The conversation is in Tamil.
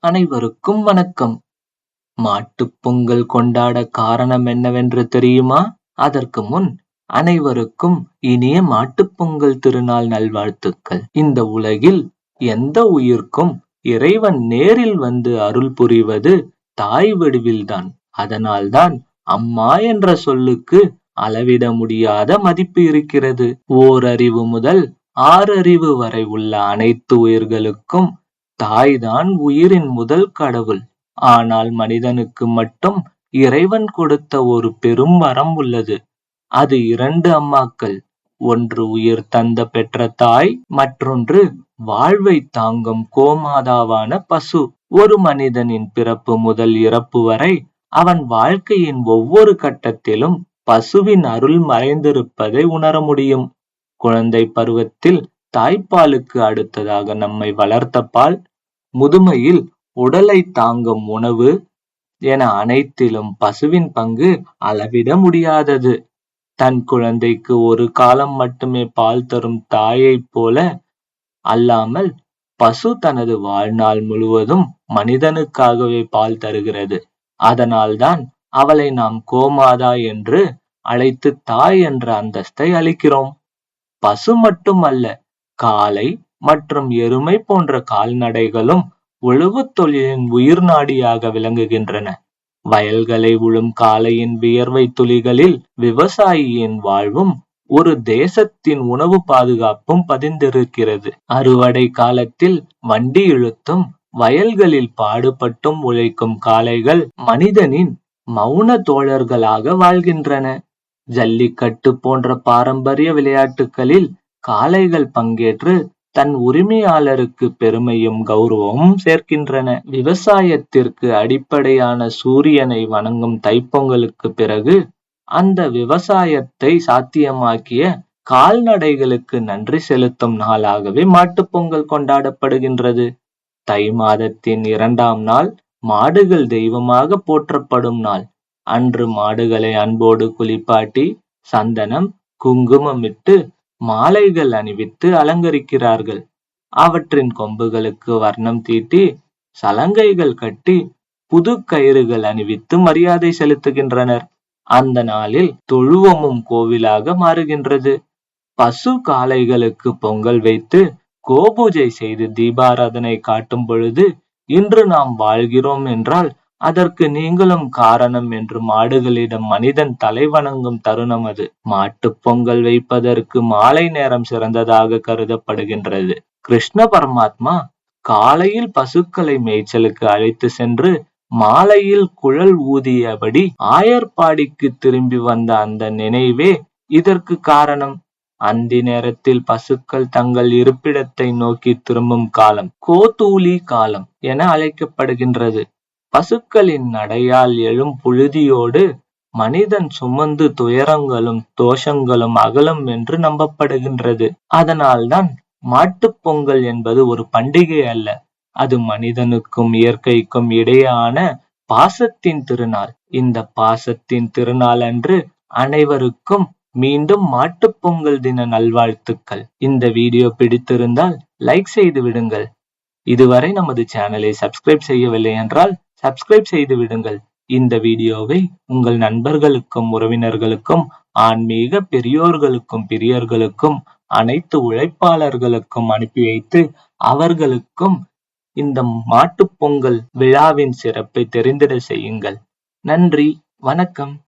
அனைவருக்கும் வணக்கம். மாட்டுப் பொங்கல் கொண்டாட காரணம் என்னவென்று தெரியுமா? அதற்கு முன் அனைவருக்கும் இனிய மாட்டுப் பொங்கல் திருநாள் நல்வாழ்த்துக்கள். இந்த உலகில் எந்த உயிர்க்கும் இறைவன் நேரில் வந்து அருள் புரிவது தாய் வடிவில்தான். அதனால்தான் அம்மா என்ற சொல்லுக்கு அளவிட முடியாத மதிப்பு இருக்கிறது. ஓரறிவு முதல் ஆறறிவு வரை உள்ள அனைத்து உயிர்களுக்கும் தாய்தான் உயிரின் முதல் கடவுள். ஆனால் மனிதனுக்கு மட்டும் இறைவன் கொடுத்த ஒரு பெரும் வரம் உள்ளது. அது இரண்டு அம்மாக்கள். ஒன்று உயிர் தந்த பெற்ற தாய் மற்றொன்று வாழ்வை தாங்கும் கோமாதாவான பசு. ஒரு மனிதனின் பிறப்பு முதல் இறப்பு வரை அவன் வாழ்க்கையின் ஒவ்வொரு கட்டத்திலும் பசுவின் அருள் மறைந்திருப்பதை உணர முடியும். குழந்தை பருவத்தில் தாய்ப்பாலுக்கு அடுத்ததாக நம்மை வளர்த்த பால் முதுமையில் உடலை தாங்கும் உணவு என அனைத்திலும் பசுவின் பங்கு அளவிட முடியாதது. தன் குழந்தைக்கு ஒரு காலம் மட்டுமே பால் தரும் தாயைப் போல அல்லாமல் பசு தனது வாழ்நாள் முழுவதும் மனிதனுக்காகவே பால் தருகிறது. அதனால்தான் அவளை நாம் கோமாதா என்று அழைத்து தாய் என்ற அந்தஸ்தை அளிக்கிறோம். பசு மட்டுமல்ல காளை மற்றும் எருமை போன்ற கால்நடைகளும் உழவுத் தொழிலின் உயிர் நாடியாக விளங்குகின்றன. வயல்களை உழும் காளையின் வியர்வை துளிகளில் விவசாயியின் வாழ்வும் ஒரு தேசத்தின் உணவு பாதுகாப்பும் பதிந்திருக்கிறது. அறுவடை காலத்தில் வண்டி இழுத்தும் வயல்களில் பாடுபட்டும் உழைக்கும் காளைகள் மனிதனின் மௌன தோழர்களாக வாழ்கின்றன. ஜல்லிக்கட்டு போன்ற பாரம்பரிய விளையாட்டுகளில் காளைகள் பங்கேற்று தன் உரிமையாளருக்கு பெருமையும் கௌரவமும் சேர்க்கின்றன. விவசாயத்திற்கு அடிப்படையான சூரியனை வணங்கும் தைப்பொங்கலுக்கு பிறகு அந்த விவசாயத்தை சாத்தியமாக்கிய கால்நடைகளுக்கு நன்றி செலுத்தும் நாளாகவே மாட்டுப் பொங்கல் கொண்டாடப்படுகின்றது. தை மாதத்தின் இரண்டாம் நாள் மாடுகள் தெய்வமாக போற்றப்படும் நாள். அன்று மாடுகளை அன்போடு குளிப்பாட்டி சந்தனம் குங்குமமிட்டு மாலைகள் அணிவித்து அலங்கரிக்கிறார்கள். அவற்றின் கொம்புகளுக்கு வர்ணம் தீட்டி சலங்கைகள் கட்டி புது கயிறுகள் அணிவித்து மரியாதை செலுத்துகின்றனர். அந்த நாளில் தொழுவமும் கோவிலாக மாறுகின்றது. பசு காளைகளுக்கு பொங்கல் வைத்து கோபூஜை செய்து தீபாராதனை காட்டும் பொழுது இன்று நாம் வாழ்கிறோம் என்றால் அதற்கு நீங்களும் காரணம் என்று மாடுகளிடம் மனிதன் தலை வணங்கும் தருணம் அது. மாட்டுப் பொங்கல் வைப்பதற்கு மாலை நேரம் சிறந்ததாக கருதப்படுகின்றது. கிருஷ்ண பரமாத்மா காலையில் பசுக்களை மேய்ச்சலுக்கு அழைத்து சென்று மாலையில் குழல் ஊதியபடி ஆயர்பாடிக்கு திரும்பி வந்த அந்த நினைவே இதற்கு காரணம். அந்தி நேரத்தில் பசுக்கள் தங்கள் இருப்பிடத்தை நோக்கி திரும்பும் காலம் கோதூலி காலம் என அழைக்கப்படுகின்றது. பசுக்களின் நடையால் எழும் புழுதியோடு மனிதன் சுமந்து துயரங்களும் தோஷங்களும் அகலும் என்று நம்பப்படுகின்றது. அதனால்தான் மாட்டுப் பொங்கல் என்பது ஒரு பண்டிகை அல்ல. அது மனிதனுக்கும் இயற்கைக்கும் இடையான பாசத்தின் திருநாள். இந்த பாசத்தின் திருநாள் அன்று அனைவருக்கும் மீண்டும் மாட்டுப் பொங்கல் தின நல்வாழ்த்துக்கள். இந்த வீடியோ பிடித்திருந்தால் லைக் செய்து விடுங்கள். இதுவரை நமது சேனலை சப்ஸ்கிரைப் செய்யவில்லை என்றால் சப்ஸ்கிரைப் செய்து விடுங்கள். இந்த வீடியோவை உங்கள் நண்பர்களுக்கும் உறவினர்களுக்கும் ஆன்மீக பெரியோர்களுக்கும் பெரியர்களுக்கும் அனைத்து உழைப்பாளர்களுக்கும் அனுப்பி வைத்து அவர்களுக்கும் இந்த மாட்டுப் பொங்கல் விழாவின் சிறப்பை தெரிந்திட செய்யுங்கள். நன்றி வணக்கம்.